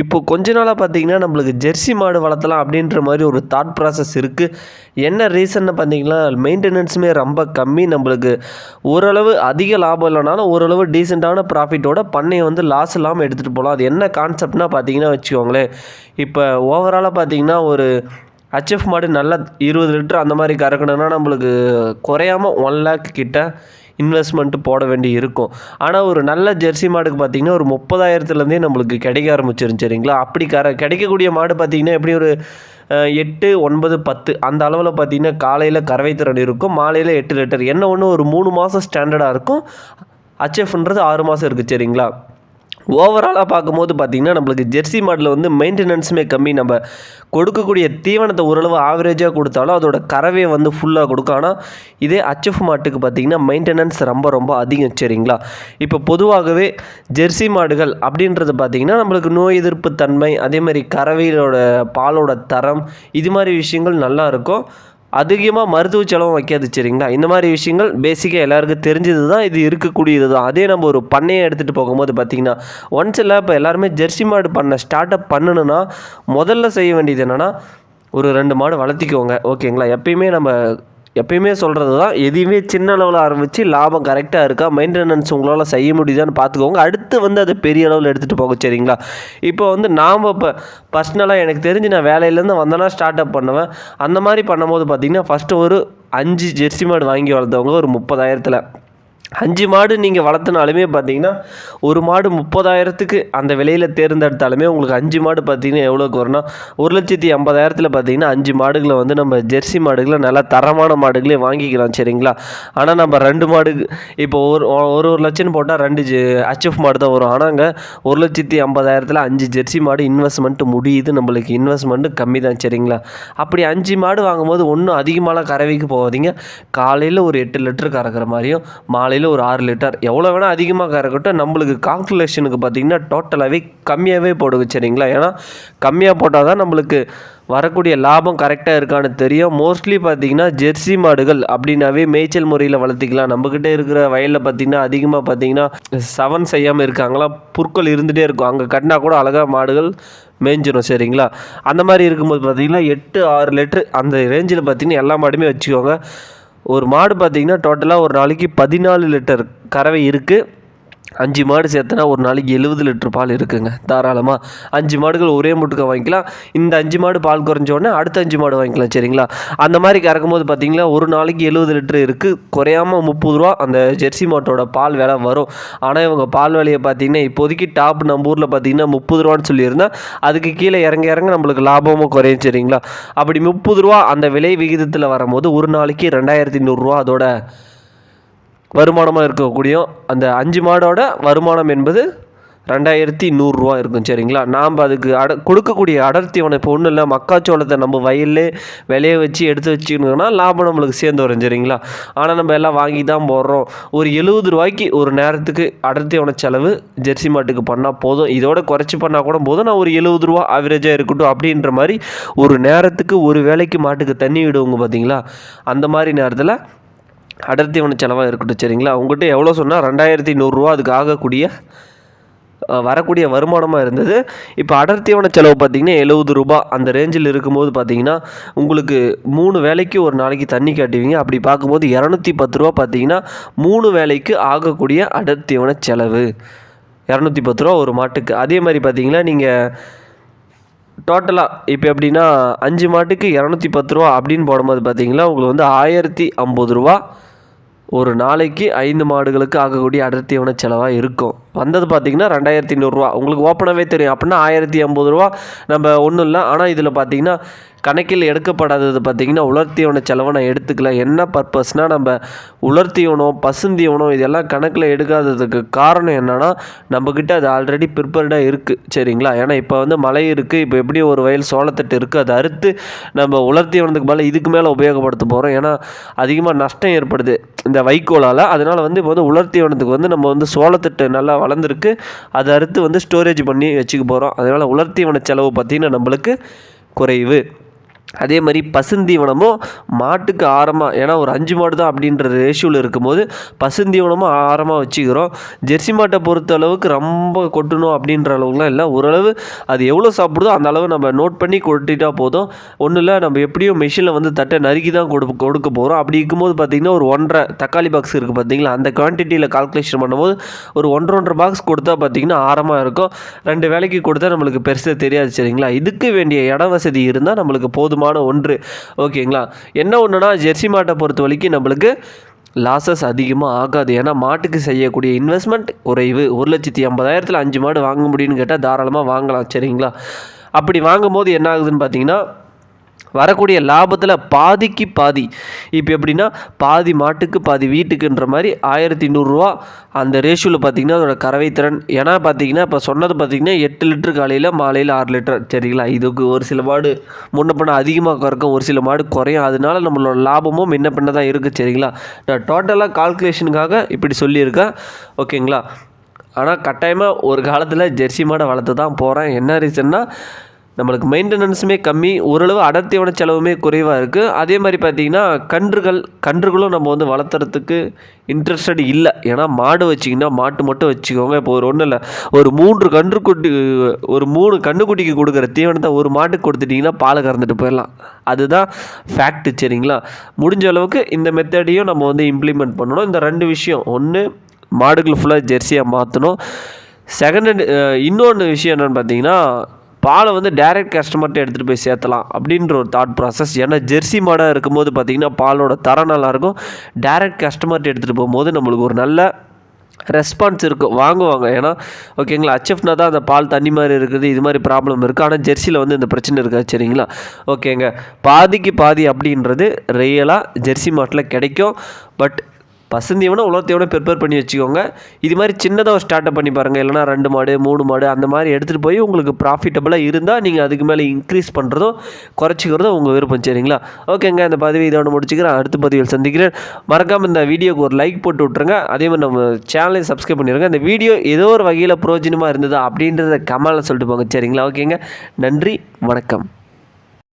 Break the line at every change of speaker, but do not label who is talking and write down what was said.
இப்போ கொஞ்ச நாளாக பார்த்தீங்கன்னா நம்மளுக்கு ஜெர்சி மாடு வளர்த்தலாம் அப்படின்ற மாதிரி ஒரு தாட் ப்ராசஸ் இருக்குது என்ன ரீசன்னு பார்த்தீங்கன்னா மெயின்டெனன்ஸுமே ரொம்ப கம்மி. நம்மளுக்கு ஓரளவு அதிக லாபம் இல்லைனாலும் ஓரளவு டீசெண்டான ப்ராஃபிட்டோட பண்ணையை வந்து லாஸ் இல்லாமல் எடுத்துகிட்டு போகலாம் அது என்ன கான்செப்ட்னா பார்த்தீங்கன்னா வச்சுக்கோங்களேன். இப்போ ஓவராலாக பார்த்தீங்கன்னா ஒரு ஹச்எஃப் மாடு நல்லா இருபது லிட்டர் அந்த மாதிரி கறக்கணும்னா நம்மளுக்கு குறையாம ஒன் லேக் கிட்ட இன்வெஸ்ட்மெண்ட்டு போட வேண்டி இருக்கும். ஆனால் ஒரு நல்ல ஜெர்சி மாடுக்கு பார்த்தீங்கன்னா ஒரு முப்பதாயிரத்துலேருந்தே நம்மளுக்கு கிடைக்க ஆரம்பிச்சிரும் சரிங்களா? அப்படி கற கிடைக்கக்கூடிய மாடு பார்த்தீங்கன்னா எப்படி ஒரு எட்டு ஒன்பது பத்து அந்த அளவில் பார்த்தீங்கன்னா காலையில் கறவை திறன் இருக்கும் மாலையில் எட்டு லிட்டர். என்ன ஒன்று ஒரு மூணு மாதம் ஸ்டாண்டர்டாக இருக்கும். அச்எஃப்ன்றது ஆறு மாதம் இருக்குது சரிங்களா? ஓவராலாக பார்க்கும்போது பார்த்திங்கன்னா நம்மளுக்கு ஜெர்சி மாடில் வந்து மெயின்டெனன்ஸுமே கம்மி. நம்ம கொடுக்கக்கூடிய தீவனத்தை ஓரளவு ஆவரேஜாக கொடுத்தாலும் அதோட கறவையை வந்து ஃபுல்லாக கொடுக்கும். ஆனால் இதே அச்எஃப் மாட்டுக்கு பார்த்திங்கன்னா மெயின்டெனன்ஸ் ரொம்ப ரொம்ப அதிகம். சரிங்களா? இப்போ பொதுவாகவே ஜெர்சி மாடுகள் அப்படின்றது பார்த்திங்கன்னா நம்மளுக்கு நோய் எதிர்ப்பு தன்மை அதே மாதிரி கறவையோட பாலோட தரம் இது மாதிரி விஷயங்கள் நல்லா இருக்கும். அதிகமாக மருத்துவ செலவும் வைக்காது சரிங்களா? இந்த மாதிரி விஷயங்கள் பேசிக்காக எல்லாருக்கும் தெரிஞ்சது தான் இது இருக்கக்கூடியது தான் அதே நம்ம ஒரு பண்ணையை எடுத்துகிட்டு போகும்போது பார்த்திங்கன்னா ஒன்ஸ் இல்லை இப்போ எல்லாருமே ஜெர்சி மாடு பண்ண ஸ்டார்ட் அப் பண்ணணுன்னா முதல்ல செய்ய வேண்டியது என்னென்னா ஒரு ரெண்டு மாடு வளர்த்திக்கோங்க ஓகேங்களா? எப்பயுமே நம்ம எப்பயுமே சொல்கிறது தான் எதையுமே சின்ன அளவில் ஆரம்பித்து லாபம் கரெக்டாக இருக்கா மெயின்டெனன்ஸ் உங்களால் செய்ய முடியுதான்னு பார்த்துக்கோங்க அடுத்து வந்து அதை பெரிய அளவில் எடுத்துகிட்டு போக சரிங்களா? இப்போ வந்து நாம் இப்போ பர்சனலாக எனக்கு தெரிஞ்சு நான் வேலையிலேருந்து வந்தேன்னா ஸ்டார்ட் அப் பண்ணுவேன். அந்த மாதிரி பண்ணும்போது பார்த்திங்கன்னா ஃபஸ்ட்டு ஒரு அஞ்சு ஜெர்சி மாடு வாங்கி வளர்த்தவங்க ஒரு முப்பதாயிரத்தில். அஞ்சு மாடு நீங்கள் வளர்த்துனாலுமே பார்த்தீங்கன்னா ஒரு மாடு முப்பதாயிரத்துக்கு அந்த விலையில் தேர்ந்தெடுத்தாலுமே உங்களுக்கு அஞ்சு மாடு பார்த்தீங்கன்னா எவ்வளோக்கு வரும்னா ஒரு லட்சத்தி ஐம்பதாயிரத்தில் பார்த்தீங்கன்னா அஞ்சு மாடுகளை வந்து நம்ம ஜெர்சி மாடுகளை நல்லா தரமான மாடுகளே வாங்கிக்கலாம் சரிங்களா? ஆனால் நம்ம ரெண்டு மாடு இப்போ ஒரு ஒரு ஒரு லட்சம் போட்டால் ரெண்டு ஹச்எஃப் மாடு தான் வரும். ஆனாங்க ஒரு லட்சத்தி ஐம்பதாயிரத்தில் அஞ்சு ஜெர்சி மாடு இன்வெஸ்ட்மெண்ட்டு முடியுது நம்மளுக்கு இன்வெஸ்ட்மெண்ட்டு கம்மி தான் சரிங்களா? அப்படி அஞ்சு மாடு வாங்கும்போது ஒன்றும் அதிகமான கறவைக்கு போகாதீங்க. காலையில் ஒரு எட்டு லிட்டர் கறக்கிற மாதிரியும் மாலையில் ஒரு ஆறு லிட்டர். எவ்வளோ வேணால் அதிகமாக கறக்கட்டும். நம்மளுக்கு கால்குலேஷனுக்கு பார்த்தீங்கன்னா டோட்டலாகவே கம்மியாகவே போடுங்க சரிங்களா? ஏன்னா கம்மியாக போட்டால் தான் நம்மளுக்கு வரக்கூடிய லாபம் கரெக்டாக இருக்கான்னு தெரியும். மோஸ்ட்லி பார்த்தீங்கன்னா ஜெர்சி மாடுகள் அப்படின்னாவே மேய்ச்சல் முறையில் வளர்த்திக்கலாம். நம்மக்கிட்ட இருக்கிற வயலில் பார்த்தீங்கன்னா அதிகமாக பார்த்தீங்கன்னா செவன் செய்யாமல் இருக்காங்களா? புற்கள் இருந்துகிட்டே இருக்கும். அங்கே கட்டினா கூட அழகாக மாடுகள் மேய்ஞ்சிரும் சரிங்களா? அந்த மாதிரி இருக்கும்போது பார்த்திங்கன்னா எட்டு ஆறு லிட்ரு அந்த ரேஞ்சில் பார்த்தீங்கன்னா எல்லா மாடுமே வச்சுக்கோங்க. ஒரு மாடு பார்த்திங்கன்னா டோட்டலாக ஒரு நாளைக்கு பதினாலு லிட்டர் கறவை இருக்குது அஞ்சு மாடு சேர்த்தனா ஒரு நாளைக்கு எழுபது லிட்டர் பால் இருக்குங்க. தாராளமாக அஞ்சு மாடுகள் ஒரே முட்டுக்க வாங்கிக்கலாம். இந்த அஞ்சு மாடு பால் குறைஞ்ச உடனே அடுத்த அஞ்சு மாடு வாங்கிக்கலாம் சரிங்களா? அந்த மாதிரி கறக்கும்போது பார்த்திங்களா ஒரு நாளைக்கு எழுபது லிட்டர் இருக்குது குறையாமல் முப்பது ரூபா அந்த ஜெர்சி மாட்டோட பால் விலை வரும். ஆனால் இவங்க பால் விலையை பார்த்தீங்கன்னா இப்போதைக்கு டாப் நம்ம ஊரில் பார்த்தீங்கன்னா முப்பது ரூபான்னு சொல்லியிருந்தால் அதுக்கு கீழே இறங்க இறங்க நம்மளுக்கு லாபமும் குறையும் சரிங்களா? அப்படி முப்பது ரூபா அந்த விலை விகிதத்தில் வரும்போது ஒரு நாளைக்கு ரெண்டாயிரத்தி நூறுரூவா அதோட வருமானமாக இருக்கக்கூடிய அந்த அஞ்சு மாடோட வருமானம் என்பது ரெண்டாயிரத்தி நூறுரூவா இருக்கும் சரிங்களா? நாம் அதுக்கு அட கொடுக்கக்கூடிய அடர்த்தி ஒன்று இப்போ ஒன்றும் இல்லை மக்காச்சோளத்தை நம்ம வயல்லே விளைய வச்சு எடுத்து வச்சுக்கணுன்னா லாபம் நம்மளுக்கு சேர்ந்து வரும் சரிங்களா? ஆனால் நம்ம எல்லாம் வாங்கி தான் போடுறோம். ஒரு எழுபது ரூபாய்க்கு ஒரு நேரத்துக்கு அடர்த்தியான செலவு ஜெர்சி மாட்டுக்கு பண்ணால் போதும். இதோட குறைச்சி பண்ணால் கூட போதும். நான் ஒரு எழுபது ரூபா ஆவரேஜாக இருக்கட்டும் அப்படின்ற மாதிரி ஒரு நேரத்துக்கு ஒரு வேலைக்கு மாட்டுக்கு தண்ணி விடுவோங்க பார்த்தீங்களா அந்த மாதிரி நேரத்தில் அடர்த்தி வன செலவாக இருக்கட்டும் சரிங்களா? உங்கள்கிட்ட எவ்வளோ சொன்னால் ரெண்டாயிரத்தி நூறுரூவா அதுக்கு ஆகக்கூடிய வரக்கூடிய வருமானமாக இருந்தது. இப்போ அடர்த்தியான செலவு பார்த்தீங்கன்னா எழுபது ரூபா. அந்த ரேஞ்சில் இருக்கும்போது பார்த்தீங்கன்னா உங்களுக்கு மூணு வேலைக்கு ஒரு நாளைக்கு தண்ணி காட்டுவீங்க. அப்படி பார்க்கும்போது இரநூத்தி பத்து ரூபா பார்த்தீங்கன்னா மூணு வேலைக்கு ஆகக்கூடிய அடர்த்தியான செலவு. இரநூத்தி பத்து ரூபா ஒரு மாட்டுக்கு. அதே மாதிரி பார்த்தீங்கன்னா நீங்கள் டோட்டலாக இப்போ எப்படின்னா அஞ்சு மாட்டுக்கு இரநூத்தி பத்து ரூபா அப்படின்னு போடும்போது பார்த்தீங்கன்னா உங்களுக்கு வந்து ஆயிரத்தி ஐம்பது ரூபா ஒரு நாளைக்கு ஐந்து மாடுகளுக்கு ஆகக்கூடிய அடர்த்தியான செலவாக இருக்கும்? வந்தது பார்த்தீங்கன்னா ரெண்டாயிரத்தி நூறுரூவா உங்களுக்கு ஓப்பனாகவே தெரியும். அப்படின்னா ஆயிரத்தி ஐம்பது ரூபா நம்ம ஒன்றும் இல்லை. ஆனால் இதில் பார்த்தீங்கன்னா கணக்கில் எடுக்கப்படாதது பார்த்தீங்கன்னா உலர்த்தியவன செலவை நான் எடுத்துக்கல. என்ன பர்பஸ்னால் நம்ம உலர்த்தீவனம் பசுந்தீவனம் இதெல்லாம் கணக்கில் எடுக்காததுக்கு காரணம் என்னென்னா நம்மக்கிட்ட அது ஆல்ரெடி ப்ரிப்பேர்டாக இருக்குது சரிங்களா? ஏன்னா இப்போ வந்து மழை இருக்குது இப்போ எப்படியும் ஒரு வயல் சோளத்தட்டு இருக்குது அதை அறுத்து நம்ம உலர்த்தியவனத்துக்கு மேலே இதுக்கு மேலே உபயோகப்படுத்த போகிறோம் ஏன்னா அதிகமாக நஷ்டம் ஏற்படுது இந்த வைக்கோலால். அதனால் வந்து இப்போ வந்து உலர்த்தியவனத்துக்கு வந்து நம்ம வந்து சோளத்தட்டு நல்லா வளர்ந்துருக்கு. அதை அறுத்து வந்து ஸ்டோரேஜ் பண்ணி வச்சுக்க போகிறோம் அதனால் உலர்த்தியவன செலவு பார்த்திங்கன்னா நம்மளுக்கு குறைவு. அதே மாதிரி பசுந்தீவனமும் மாட்டுக்கு ஆரமாக ஏன்னா ஒரு அஞ்சு மாடு தான் அப்படின்ற ரேஷியோவில் இருக்கும்போது பசுந்தீவனமும் ஆரமாக வச்சுக்கிறோம். ஜெர்சி மாட்டை பொறுத்த அளவுக்கு ரொம்ப கொட்டணும் அப்படின்ற அளவுக்குலாம் இல்லை. ஓரளவு அது எவ்வளோ சாப்பிடுதோ அந்த அளவு நம்ம நோட் பண்ணி கொட்டிட்டா போதும். ஒன்றும் இல்லை நம்ம எப்படியும் மிஷினில் வந்து தட்டை நறுக்கி தான் கொடு கொடுக்க போகிறோம் அப்படி இருக்கும்போது பார்த்திங்கன்னா ஒரு ஒன்றரை தக்காளி பாக்ஸ் இருக்குது பார்த்திங்களா? அந்த குவான்டிட்டியில் கால்குலேஷன் பண்ணும்போது ஒரு ஒன்றரை ஒன்றரை பாக்ஸ் கொடுத்தா பார்த்திங்கன்னா ஆரமாக இருக்கும். ரெண்டு வேலைக்கு கொடுத்தா நம்மளுக்கு பெருசாக தெரியாது சரிங்களா? இதுக்கு வேண்டிய இட வசதி இருந்தால் நம்மளுக்கு போதும். போதுமான ஒன்று. ஓகேங்களா? என்ன ஒன்றுனா ஜெர்சி மாட்டை பொறுத்த வரைக்கும் நம்மளுக்கு லாசஸ் அதிகமாக ஆகாது. ஏன்னா மாட்டுக்கு செய்யக்கூடிய இன்வெஸ்ட்மெண்ட் குறைவு. ஒரு லட்சத்தி ஐம்பதாயிரத்தில் அஞ்சு மாடு வாங்க முடியும்னு கேட்டால் தாராளமாக வாங்கலாம். சரிங்களா? அப்படி வாங்கும்போது என்ன ஆகுதுன்னு பார்த்தீங்கன்னா வரக்கூடிய லாபத்தில் பாதிக்கு பாதி. இப்போ எப்படின்னா பாதி மாட்டுக்கு பாதி வீட்டுக்குன்ற மாதிரி ஆயிரத்தி நூறுரூவா அந்த ரேஷியோவில் பார்த்தீங்கன்னா அதோட கறவை திறன். ஏன்னா பார்த்தீங்கன்னா இப்போ சொன்னது பார்த்தீங்கன்னா எட்டு லிட்டர் காலையில் மாலையில் ஆறு லிட்டர். சரிங்களா? இதுக்கு ஒரு சில மாடு முன்ன பண்ண அதிகமாக குறைக்கும் ஒரு சில மாடு குறையும். அதனால நம்மளோட லாபமும் முன்ன பின்ன தான் இருக்குது சரிங்களா? நான் டோட்டலாக கால்குலேஷனுக்காக இப்படி சொல்லியிருக்கேன். ஓகேங்களா? ஆனால் கட்டாயமாக ஒரு காலத்தில் ஜெர்சி மாடை வளர்த்து தான் போகிறேன் என்ன ரீசன்னா நம்மளுக்கு மெயின்டெனன்ஸுமே கம்மி ஓரளவு அடர்த்தியான செலவுமே குறைவாக இருக்குது அதே மாதிரி பார்த்திங்கன்னா கன்றுகள் கன்றுகளும் நம்ம வந்து வளர்த்துறதுக்கு இன்ட்ரெஸ்டட் இல்லை. ஏன்னா மாடு வச்சிங்கன்னா மாட்டு மட்டும் வச்சுக்கோங்க. இப்போ ஒரு ஒன்றும் இல்லை ஒரு மூன்று கன்று குட்டி ஒரு மூணு கன்றுக்குட்டிக்கு கொடுக்குற தீவனத்தை ஒரு மாட்டுக்கு கொடுத்துட்டிங்கன்னா பாலை கறந்துட்டு போயிடலாம். அதுதான் ஃபேக்ட்டு சரிங்களா? முடிஞ்ச அளவுக்கு இந்த மெத்தடையும் நம்ம வந்து இம்ப்ளிமெண்ட் பண்ணணும். இந்த ரெண்டு விஷயம். ஒன்று மாடுகள் ஃபுல்லாக ஜெர்சியாக மாற்றணும் செகண்ட் இன்னொன்று விஷயம் என்னென்னு பார்த்தீங்கன்னா பாலை வந்து டைரக்ட் கஸ்டமர்கிட்ட எடுத்துகிட்டு போய் சேர்த்தலாம் அப்படின்ற ஒரு தாட் ப்ராசஸ் ஏன்னா ஜெர்சி மாடாக இருக்கும்போது பார்த்திங்கன்னா பாலோட தரம் நல்லாயிருக்கும். டைரக்ட் கஸ்டமர்கிட்ட எடுத்துகிட்டு போகும்போது நம்மளுக்கு ஒரு நல்ல ரெஸ்பான்ஸ் இருக்கும். வாங்குவாங்க. ஏன்னா ஓகேங்களா ஹச்எஃப்னா தான் அந்த பால் தண்ணி மாதிரி இருக்குது இது மாதிரி ப்ராப்ளம் இருக்குது ஆனால் ஜெர்சியில் வந்து இந்த பிரச்சனை இருக்காது சரிங்களா? ஓகேங்க பாதிக்கு பாதி அப்படின்றது ரியலாக ஜெர்சி மாட்டில் கிடைக்கும். பட் பசுந்தீவனம் உலகத்தையோட ப்ரிப்பேர் பண்ணி வச்சுக்கோங்க. இது மாதிரி சின்னதாக ஒரு ஸ்டார்ட் பண்ணி பாருங்கள் இல்லைனா ரெண்டு மாடு மூணு மாடு அந்த மாதிரி எடுத்துகிட்டு போய் உங்களுக்கு ப்ராஃபிட்டபுளாக இருந்தால் நீங்கள் அதுக்கு மேலே இன்க்ரீஸ் பண்ணுறதோ குறைச்சிக்கிறதோ உங்கள் விருப்பம். சரிங்களா? ஓகேங்க இந்த பதிவு இதோட முடிச்சுக்கிறேன். அடுத்த பதிவில் சந்திக்கிறேன். மறக்காமல் இந்த வீடியோக்கு ஒரு லைக் போட்டு விட்ருங்க அதே மாதிரி நம்ம சேனலையும் சப்ஸ்கிரைப் பண்ணிடுங்க இந்த வீடியோ ஏதோ ஒரு வகையில் பிரயோஜனமாக இருந்ததா அப்படின்றத கமலில் சொல்லிட்டு போங்க. சரிங்களா? ஓகேங்க நன்றி வணக்கம்.